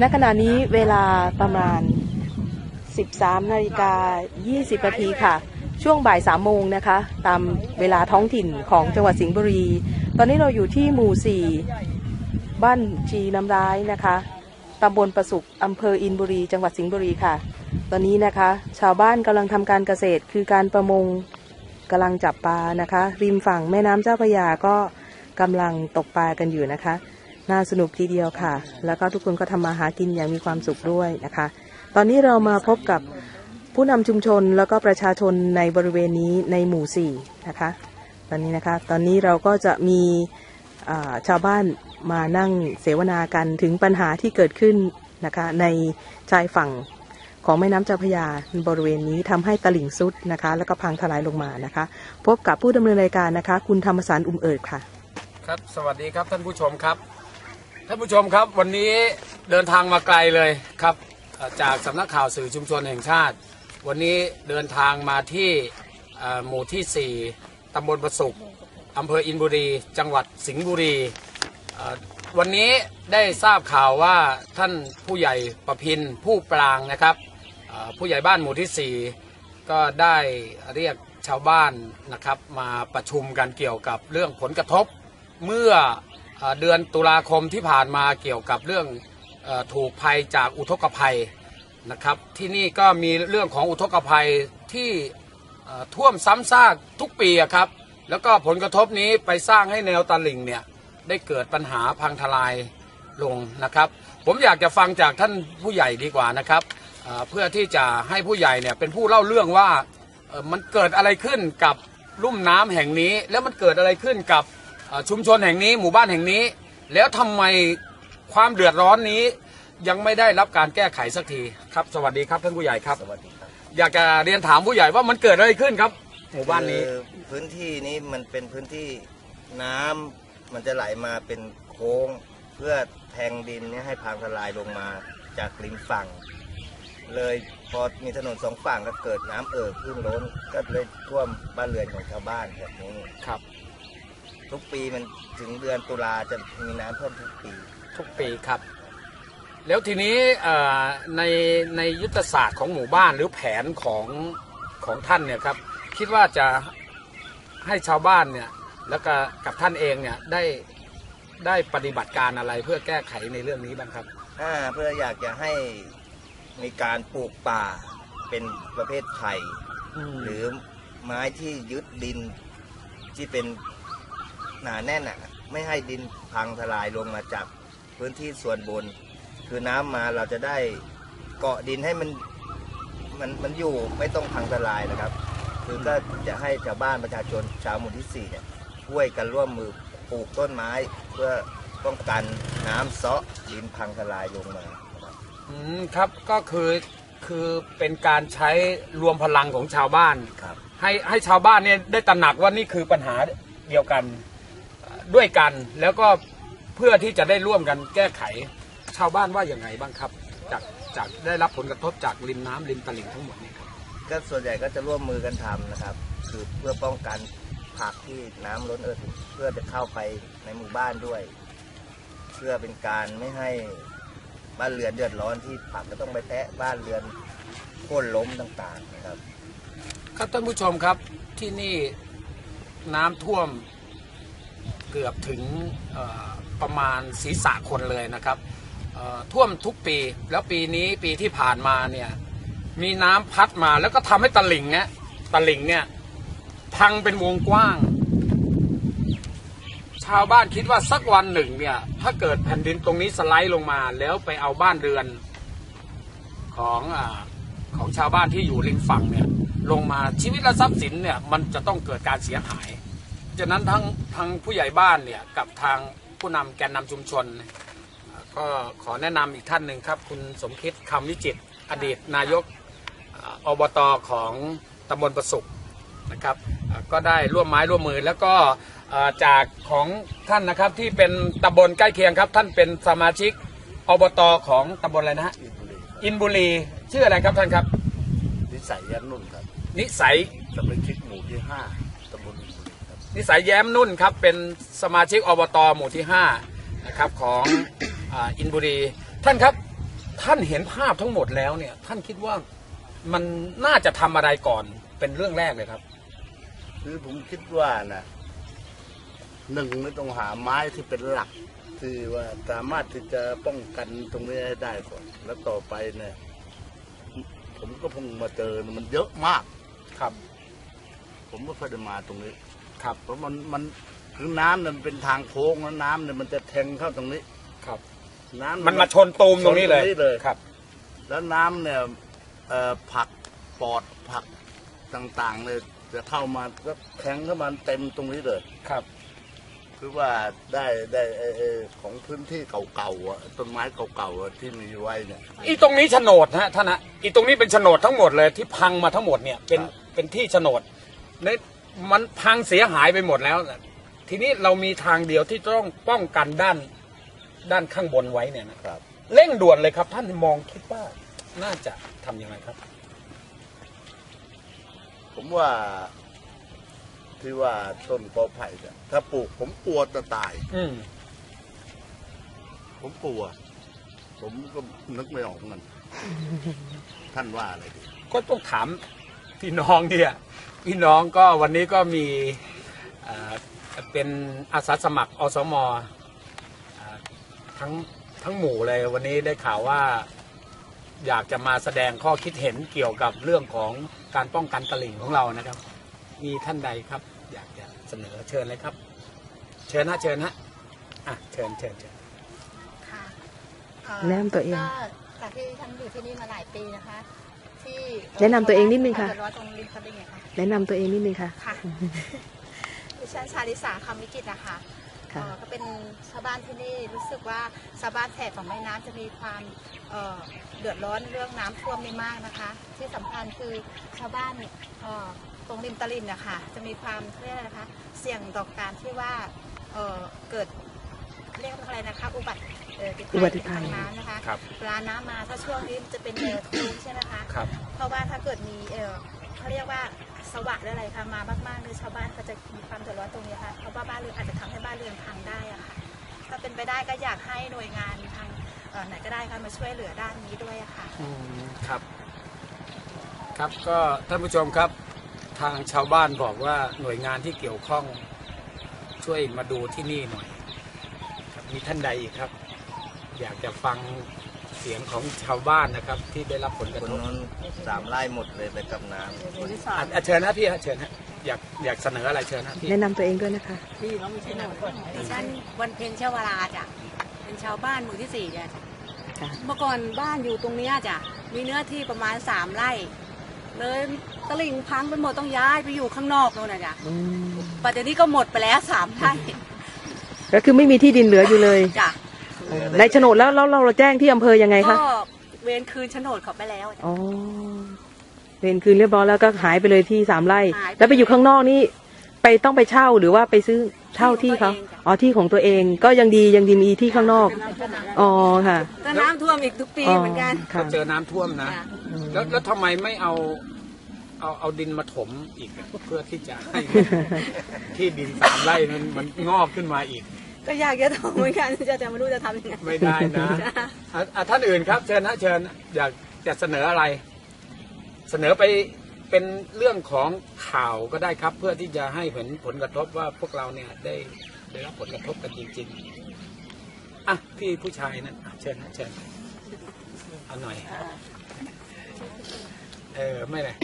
ณขณะนี้เวลาประมาณ 13นาฬิกา20นาทีค่ะ ช่วงบ่าย3โมงนะคะ ตามเวลาท้องถิ่นของจังหวัดสิงห์บุรี ตอนนี้เราอยู่ที่หมู่4บ้านชีน้ำร้ายนะคะตำบลประสุกอำเภออินบุรี จังหวัดสิงห์บุรีค่ะ ตอนนี้นะคะ ชาวบ้านกำลังทำการเกษตร คือการประมงกำลังจับปลานะคะ ริมฝั่งแม่น้ำเจ้าพระยาก็กำลังตกปลากันอยู่นะคะ น่าสนุกทีเดียวค่ะ แล้วก็ทุกคนก็ทำมาหากินอย่างมีความสุขด้วยนะคะ ตอนนี้เรามาพบกับผู้นำชุมชนแล้วก็ประชาชนในบริเวณนี้ในหมู่สี่นะคะ ตอนนี้นะคะ ตอนนี้เราก็จะมีชาวบ้านมานั่งเสวนากันถึงปัญหาที่เกิดขึ้นนะคะในชายฝั่งของแม่น้ำเจ้าพยาบริเวณนี้ทำให้ตลิ่งซุดนะคะ แล้วก็พังทลายลงมานะคะ พบกับผู้ดำเนินรายการนะคะ คุณธรรมสารอุ่มเอิดค่ะ ครับ สวัสดีครับท่านผู้ชมครับ ท่านผู้ชมครับวันนี้เดินทางมาไกลเลยครับจากสำนักข่าวสื่อชุมชนแห่งชาติ วันนี้เดินทางมาที่หมู่ที่ 4ตำบลประสุกอำเภออินบุรี จังหวัดสิงห์บุรี วันนี้ได้ทราบข่าวว่าท่านผู้ใหญ่ประพินผู้ปรางนะครับ ผู้ใหญ่บ้านหมู่ที่ 4 ก็ได้เรียกชาวบ้านนะครับมาประชุมกันเกี่ยวกับเรื่องผลกระทบเมื่อ เดือนตุลาคมที่ผ่านมาเกี่ยวกับเรื่องถูกภัยจากอุทกภัยนะครับ ที่นี่ก็มีเรื่องของอุทกภัยที่ท่วมซ้ำซากทุกปีครับ แล้วก็ผลกระทบนี้ไปสร้างให้แนวตลิ่งเนี่ยได้เกิดปัญหาพังทลายลงนะครับ ผมอยากจะฟังจากท่านผู้ใหญ่ดีกว่านะครับเพื่อที่จะให้ผู้ใหญ่เนี่ยเป็นผู้เล่าเรื่องว่ามันเกิดอะไรขึ้นกับลุ่มน้ำแห่งนี้ แล้วมันเกิดอะไรขึ้นกับ ชุมชนแห่งนี้หมู่บ้านแห่งนี้ แล้วทำไมความเดือดร้อนนี้ยังไม่ได้รับการแก้ไขสักทีครับ สวัสดีครับท่านผู้ใหญ่ครับ สวัสดีครับ อยากจะเรียนถามผู้ใหญ่ว่ามันเกิดอะไรขึ้นครับ หมู่บ้านนี้คือพื้นที่นี้มันเป็นพื้นที่น้ำมันจะไหลมาเป็นโค้ง เพื่อแทงดินเนี่ยให้พังทลายลงมาจากริมฝั่ง เลยพอมีถนนสองฝั่งก็เกิดน้ำเอ่อขึ้นล้นก็เลยท่วมบ้านเรือนของชาวบ้านแบบนี้ ครับ ทุกปีมันถึงเดือนตุลาจะมีน้ำท่วมทุกปี ทุกปีครับ แล้วทีนี้เอ่อในในยุทธศาสตร์ของหมู่บ้านหรือแผนของของท่านเนี่ยครับ คิดว่าจะให้ชาวบ้านเนี่ยแล้วก็กับท่านเองเนี่ยได้ได้ปฏิบัติการอะไรเพื่อแก้ไขในเรื่องนี้บ้างครับ อ่าเพื่ออยากจะให้มีการปลูกป่าเป็นประเภทไผ่หรือไม้ที่ยึดดินที่เป็น หนาแน่นอะไม่ให้ดินพังทลายลงมาจากพื้นที่ส่วนบน คือน้ำมาเราจะได้เกาะดินให้มันมันมันอยู่ไม่ต้องพังทลายนะครับ คือก็จะให้ชาวบ้านประชาชนชาวหมู่ที่สี่เนี่ยช่วยกันร่วมมือปลูกต้นไม้ เพื่อป้องกันน้ำเซาะดินพังทลายลงมานะครับอืมครับก็คือคือเป็นการใช้รวมพลังของชาวบ้านครับให้ให้ชาวบ้านเนี่ยได้ตระหนักว่านี่คือปัญหาเดียวกันเอ่อ ด้วยกันแล้วก็เพื่อที่จะได้ร่วมกันแก้ไขชาวบ้านว่าอย่างไงบ้างครับ จากจากได้รับผลกระทบจากริมน้ำริมตลิ่งทั้งหมดนี้ครับก็ส่วนใหญ่ก็จะร่วมมือกันทำนะครับ คือเพื่อป้องกันผักที่น้ำล้นเอ่อถึงเพื่อจะเข้าไปในหมู่บ้านด้วย เพื่อเป็นการไม่ให้บ้านเรือนเดือดร้อนที่ผักก็ต้องไปแทะบ้านเรือนโค่นล้มต่างๆนะครับ ครับท่านผู้ชมครับที่นี่น้ำท่วม เกือบถึงประมาณศีรษะคนเลยนะครับท่วมทุกปีแล้วปีนี้ปีที่ผ่านมาเนี่ยมีน้ำพัดมาแล้วก็ทำให้ตลิ่งเนี่ยตลิ่งเนี่ยพังเป็นวงกว้าง ชาวบ้านคิดว่าสักวันหนึ่งเนี่ย ถ้าเกิดแผ่นดินตรงนี้สไลด์ลงมา แล้วไปเอาบ้านเรือนของอของชาวบ้านที่อยู่ริมฝั่งเนี่ย ลงมาชีวิตและทรัพย์สินเนี่ย มันจะต้องเกิดการเสียหาย ฉะนั้นทั้งทั้งผู้ใหญ่บ้านเนี่ยกับทางผู้นำแกนนำชุมชนเนี่ยก็ขอแนะนำอีกท่านหนึ่งครับ คุณสมคิดคำวิจิตรอดีตนายกอ่าอบตของตำบลประสุขนะครับอ่าก็ได้ร่วมไม้ร่วมมือแล้วก็อ่าจากของท่านนะครับที่เป็นตำบลใกล้เคียงครับ ท่านเป็นสมาชิกอบตของตำบลอะไรนะฮะอินบุรีชื่ออะไรครับท่านครับ นิสัยแย้มนุ่นครับ นิสัยสมาชิกหมู่ที่ห้า นิสัยแย้มนุ่นครับเป็นสมาชิกอบตหมู่ที่5นะครับของอ่าอินบุรี ท่านครับท่านเห็นภาพทั้งหมดแล้วเนี่ย ท่านคิดว่ามันน่าจะทำอะไรก่อนเป็นเรื่องแรกเลยครับคือผมคิดว่านะหนึ่งไม่ต้องหาไม้ที่เป็นหลัก ที่ว่าสามารถที่จะป้องกันตรงนี้ให้ได้ก่อน แล้วต่อไปเนี่ย ผมก็เพิ่งมาเจอมันเยอะมากครับ ผมไม่เคอยได้มาตรงนี้ ครับเพราะมันมันคือน้ำเนี่ยมันเป็นทางโค้งแล้วน้ำเนี่ยมันจะแทงเข้าตรงนี้ ครับ น้ำมันมาชนตูมตรงนี้เลยชตเลย ครับ แล้วน้ำเนี่ยเอ่อผักปอดผักต่างๆเลยจะเข้ามาก็แทงเข้ามาเต็มตรงนี้เลย ครับ คือว่าได้ได้ไอ้ไอ้ของพื้นที่เก่าๆอะต้นไม้เก่าๆอะที่มีไว้เนี่ย อีตรงนี้โฉนดฮะท่านฮะอีตรงนี้เป็นโฉนดทั้งหมดเลยที่พังมาทั้งหมดเนี่ยเป็นครับ เป็นที่โฉนดเนี่ย มันพังเสียหายไปหมดแล้วนะทีนี้เรามีทางเดียวที่ต้องป้องกันด้านด้านข้างบนไว้เนี่ยนะครับ เร่งด่วนเลยครับ ท่านมองคิดว่าน่าจะทำยังไงครับ ผมว่าที่ว่าต้นกอไผ่เนี่ยถ้าปลูกผมกลัวจะตาย อืมผมกลัว ผมก็นึกไม่ออกมัน ท่านว่าอะไรดี ก็ต้องถาม พี่น้องเนี่ยพี่น้องก็วันนี้ก็มีเอ่อเป็นอาสาสมัครอสมอ่าทั้งทั้งหมู่เลยวันนี้ได้ข่าวว่าอยากจะมาแสดงข้อคิดเห็นเกี่ยวกับเรื่องของการป้องกันตลิ่งของเรานะครับ มีท่านใดครับ อยากจะเสนอเชิญเลยครับ เชิญนะเชิญนะอะเชิญเชิญเชิญค่ะเอ่อแนะนำตัวเองก็จากที่ฉันอยู่ที่นี่มาหลายปีนะคะ ที่แนะนำตัวเองนิดนึงค่ะ เดือดร้อนตรงริมตลิ่งอะค่ะ แนะนำตัวเองนิดนึงค่ะ ค่ะ ดิฉันชาลิสาคำวิจิตรนะคะค่ะ เอ่อก็เป็นชาวบ้านที่นี่รู้สึกว่าชาวบ้านแถบของแม่น้ำจะมีความเอ่อเดือดร้อนเรื่องน้ำท่วมไม่มากนะคะ ที่สำคัญคือชาวบ้านเอ่อตรงริมตลิ่งนะคะจะมีความเรียกอะไรนะคะ เสี่ยงต่อการที่ว่าเอ่อเกิดเรียกว่าอะไรนะคะ อุบัติเอุบัติภัยทางน้ำนะคะครับเวลาน้ำมาถ้าช่วงนี้จะเป็นเอ่อทุ่งใช่ไหมคะครับ เพราะว่าถ้าเกิดมีเออเขาเรียกว่าสวัสดหรืออะไรค่ะมามากๆเลยชาวบ้านก็จะมีความเดือดร้อนตรงนี้ค่ะเพราะว่าบ้านเรือนอาจจะทำให้บ้านเรือนพังได้อะค่ะถ้าเป็นไปได้ก็อยากให้หน่วยงานทางเอ่อไหนก็ได้ค่ะมาช่วยเหลือด้านนี้ด้วยอะค่ะ อืมครับ ครับก็ท่านผู้ชมครับทางชาวบ้านบอกว่าหน่วยงานที่เกี่ยวข้องช่วยมาดูที่นี่หน่อยครับมีท่านใดอีกครับ อยากจะฟังเสียงของชาวบ้านนะครับ ที่ได้รับผลกระคนทบนั้นสามไร่หมดเลยไปกับน้อะอะเชิญนะพี่ฮะเชิญฮะอยากอยากเสนออะไรเชิญนะพี่แนะนำตัวเองด้วยนะคะ ดิฉันวันเพ็ญเชาวราจ้ะ เป็นชาวบ้านหมู่ที่สี่จ้ะค่ะ เมื่อก่อนบ้านอยู่ตรงเนี้ยจ้ะ มีเนื้อที่ประมาณสามไร่ เลยตลิ่งพังไปหมดต้องย้ายไปอยู่ข้างนอกโน่นนะจ้ะอืมปัจจุบันนี้ก็หมดไปแล้วสามไร่ก็คือไม่มีที่ดินเหลืออยู่เลย จ้ะ ในโฉนดแล้วแล้วเราเราแจ้งที่อำเภอยังไงคะก็เวรคืนโฉนดเขาไปแล้วจ้ะอ๋อเวรคืนเรียบร้อยแล้วก็หายไปเลยที่สามไร่ หายไป แล้วไปอยู่ข้างนอกนี่ไปต้องไปเช่าหรือว่าไปซื้อเช่าที่เขาอ๋อที่ของตัวเองก็ยังดียังดีมีที่ข้างนอกอ๋อค่ะก็น้ำท่วมอีกทุกปีเหมือนกัน ค่ะก็เจอน้ำท่วมนะจ้ะแล้วแล้วทำไมไม่เอา เอาเอาดินมาถมอีกเพื่อที่จะให้ ที่ดินสามไร่นั้นมันงอกขึ้นมาอีก ก็อยากจะทำเหมือนกันจะจะไม่รู้จะทำยังไงไม่ได้นะจ้ะอะอะท่านอื่นครับเชิญนะเชิญอยากจะเสนออะไร เสนอไปเป็นเรื่องของข่าวก็ได้ครับ เพื่อที่จะให้เห็นผลกระทบว่าพวกเราเนี่ยได้ได้รับผลกระทบกันจริงๆอะพี่ผู้ชายนั่นอะเชิญนะเชิญเอาหน่อยเออไม่เลย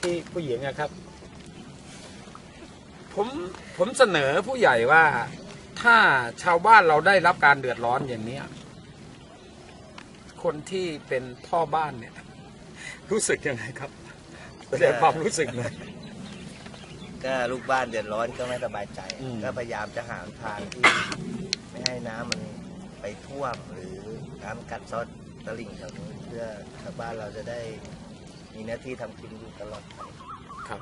ที่ผู้หญิงนะครับ ผมผมเสนอผู้ใหญ่ว่า ถ้าชาวบ้านเราได้รับการเดือดร้อนอย่างเนี้ยคนที่เป็นพ่อบ้านเนี่ย รู้สึกยังไงครับแสดงความรู้สึกเลยำก็ลูกบ้านเดือดร้อนก็ไม่สบายใจอืมก็พยายามจะหาทางที่ไม่ให้น้ำมันไปท่วมหรือน้ำกัดเซอดตลิ่งแถวนี้เพื่อชาวบ้านเราจะได้มีหน้าที่ทำกินอยู่ตลอดไปครับ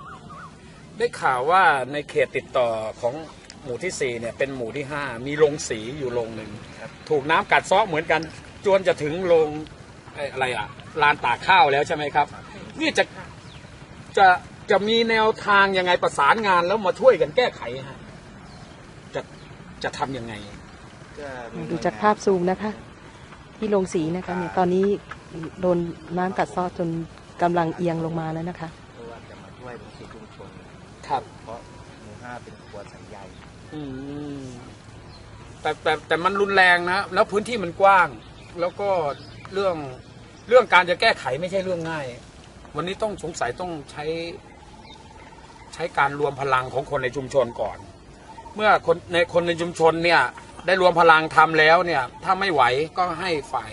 ได้ข่าวว่าในเขตติดต่อของ หมู่ที่สี่เนี่ยเป็นหมู่ที่ห้ามีโรงสีอยู่โรงหนึ่งครับถูกน้ำกัดเซาะเหมือนกันจนจะถึงโรงไอ้อะไรอะลานตากข้าวแล้วใช่ไหมครับ นี่จะจะจะมีแนวทางยังไงประสานงานแล้วมาช่วยกันแก้ไขฮะจะจะทำยังไงก็มีดูจากภาพซูมนะคะ ที่ลงสีนะคะเนี่ยตอนนี้โดนน้ำกัดเซาะจนกำลังเอียงลงมาแล้วนะคะเพราะว่าจะมาช่วยตรงสีชุมชนครับเพราะ น่าเป็นครัวสัญญาอืมแต่แต่แต่มันรุนแรงนะแล้วพื้นที่มันกว้าง แล้วก็เรื่องเรื่องการจะแก้ไขไม่ใช่เรื่องง่าย วันนี้ต้องสงสัยต้องใช้ ใช้การรวมพลังของคนในชุมชนก่อน เมื่อคนในคนในชุมชนเนี่ย ได้รวมพลังทำแล้วเนี่ย ถ้าไม่ไหวก็ให้ฝ่าย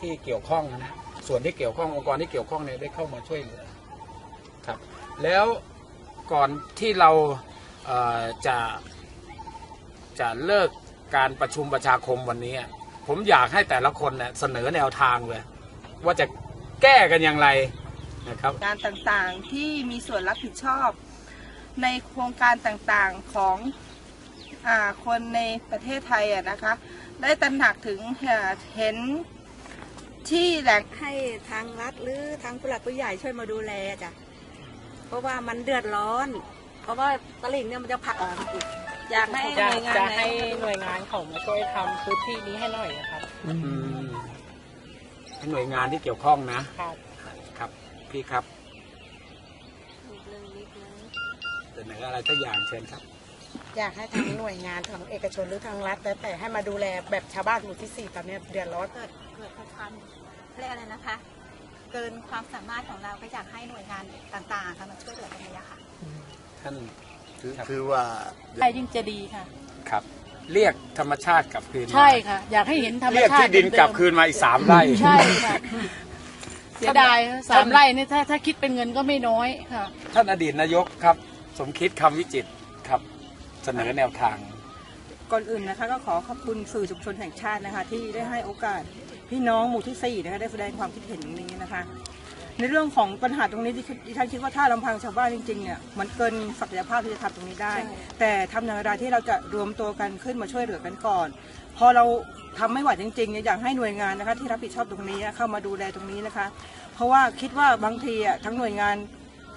ที่เกี่ยวข้องนะส่วนที่เกี่ยวข้ององค์กรที่เกี่ยวข้องเนี่ยได้เข้ามาช่วยเหลือครับ แล้วก่อนที่เรา จะจะเลิกการประชุมประชาคมวันนี้อะผมอยากให้แต่ละคนเนี่ยเสนอแนวทางเลย ว่าจะแก้กันอย่างไรนะครับงานต่างๆที่มีส่วนรับผิดชอบในโครงการต่างๆของอาคนในประเทศไทยอะนะคะ ได้ตระหนักถึงอ่าเห็นที่แหล่งให้ทางรัฐหรือทางผู้หลักผู้ใหญ่ช่วยมาดูแลจ้ะเพราะว่ามันเดือดร้อน เพราะว่าตลิ่งเนี่ยมันจะผลักออกอีกอยากให้หจะน่วยงานจะไหนให้หน่วยงานเขามาช่วยทำพื้นที่นี้ให้หน่อยนะครับอืมให้หน่วยงานที่เกี่ยวข้องนะ ครับ ครับ พี่ครับเสนออะไรสักอย่างเชิญครับ อยากให้ทางหน่วยงานทางเอกชนหรือทางรัฐแล้วแต่ให้มาดูแลแบบชาวบ้านหมู่ที่สี่ตอนเนี้ยเดือดร้อน เกิดเกิดความเรียกอะไรนะคะ เกินความสามารถของเราก็อยากให้หน่วยงานต่างๆค่ะมาช่วยเหลือตรงนี้ค่ะ ท่าน คือครับ คือว่าใช่ยิ่งจะดีค่ะ ครับ เรียกธรรมชาติกลับคืนมาใช่ค่ะ อยากให้เห็นธรรมเรียกชาติที่ดินเหมือกลับคืนมาอีกสามไร่ใช่ค่ะเสียดายนะสามไร่นี่ถ้าถ้าคิดเป็นเงินก็ไม่น้อยค่ะ ท่านอดีตนายกครับ สมคิดคำวิจิตรครับ เสนอแนวทาง ก่อนอื่นนะคะก็ขอขอบคุณสื่อชุมชนแห่งชาตินะคะ ที่ได้ให้โอกาสพี่น้องหมู่ที่สี่นะคะได้แสดงความคิดเห็นตรงนี้นะคะ ในเรื่องของปัญหาตรงนี้ที่ดิฉันคิดว่าถ้าลำพังชาวบ้านจริงๆเนี่ยมันเกินศักยภาพที่จะทำตรงนี้ได้ แต่ทำอย่างไรที่เราจะรวมตัวกันขึ้นมาช่วยเหลือกันก่อน พอเราทำไม่ไหวจริงๆเนี่ยอยากให้หน่วยงานนะคะที่รับผิดชอบตรงนี้เข้ามาดูแลตรงนี้นะคะ เพราะว่าคิดว่าบางทีอะทั้งหน่วยงาน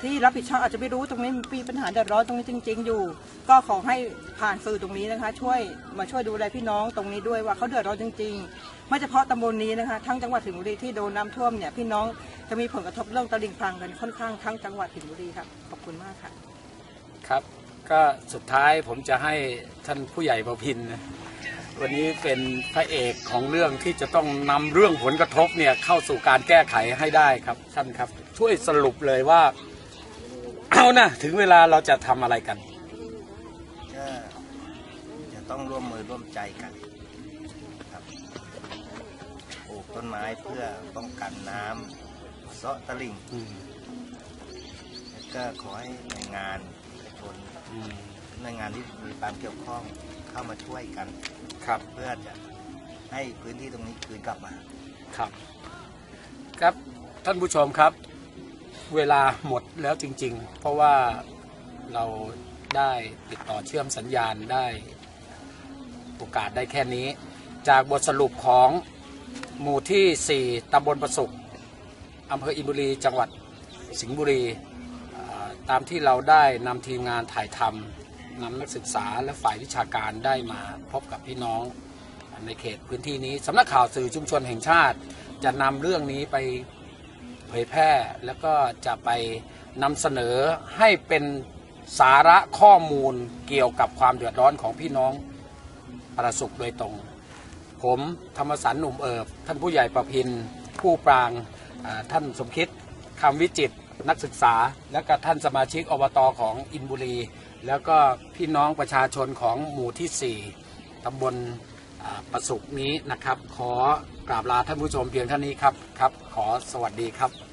ที่รับผิดชอบอาจจะไม่รู้ตรงนี้มีปัญหาเดือดร้อนตรงนี้จริง ๆ อยู่ ก็ขอให้ผ่านสื่อตรงนี้นะคะ ช่วยมาช่วยดูแลพี่น้องตรงนี้ด้วยว่าเขาเดือดร้อนจริง ๆ ไม่เฉพาะตำบลนี้นะคะ ทั้งจังหวัดสิงห์บุรีที่โดนน้ำท่วมเนี่ยพี่น้องจะมีผลกระทบเรื่องตลิ่งพังกันค่อนข้างทั้งจังหวัดสิงห์บุรีครับขอบคุณมากค่ะครับ ก็สุดท้ายผมจะให้ท่านผู้ใหญ่ประพินนะวันนี้เป็นพระเอกของเรื่องที่จะต้องนำเรื่องผลกระทบเนี่ยเข้าสู่การแก้ไขให้ได้ครับท่านครับ ช่วยสรุปเลยว่า เอานะถึงเวลาเราจะทำอะไรกันก็จะต้องร่วมมือร่วมใจกันครับปลูกต้นไม้เพื่อป้องกันน้ำเซาะตลิ่งอืมแล้วก็ขอให้หน่วยงานเอกชนอืมหน่วยงานที่มีความเกี่ยวข้องเข้ามาช่วยกัน ครับ เพื่อจะให้พื้นที่ตรงนี้คืนกลับมา ครับ ครับท่านผู้ชมครับ เวลาหมดแล้วจริง ๆ เพราะว่าเราได้ติดต่อเชื่อมสัญญาณได้โอกาสได้แค่นี้ จากบทสรุปของหมู่ที่ 4 ตำบลประสุกอำเภออินบุรี จังหวัดสิงห์บุรี ตามที่เราได้นำทีมงานถ่ายทำนำนักศึกษาและฝ่ายวิชาการได้มาพบกับพี่น้องในเขตพื้นที่นี้สำนักข่าวสื่อชุมชนแห่งชาติ จะนำเรื่องนี้ไป ยแพร่ แล้วก็จะไปนำเสนอให้เป็นสาระข้อมูลเกี่ยวกับความเดือดร้อนของพี่น้องประสุขโดยตรง ผมธรรมสันหนุ่มเอิบ ท่านผู้ใหญ่ประพิน ผู้ปรางท่านสมคิดคำวิจิตนักศึกษา และก็ท่านสมาชิกอบตของอินบุรี แล้วก็พี่น้องประชาชนของหมู่ที่ 4ตำบลประสุกนี้นะครับ ขอกราบลาท่านผู้ชมเพียงเท่านี้ครับครับ ขอสวัสดีครับ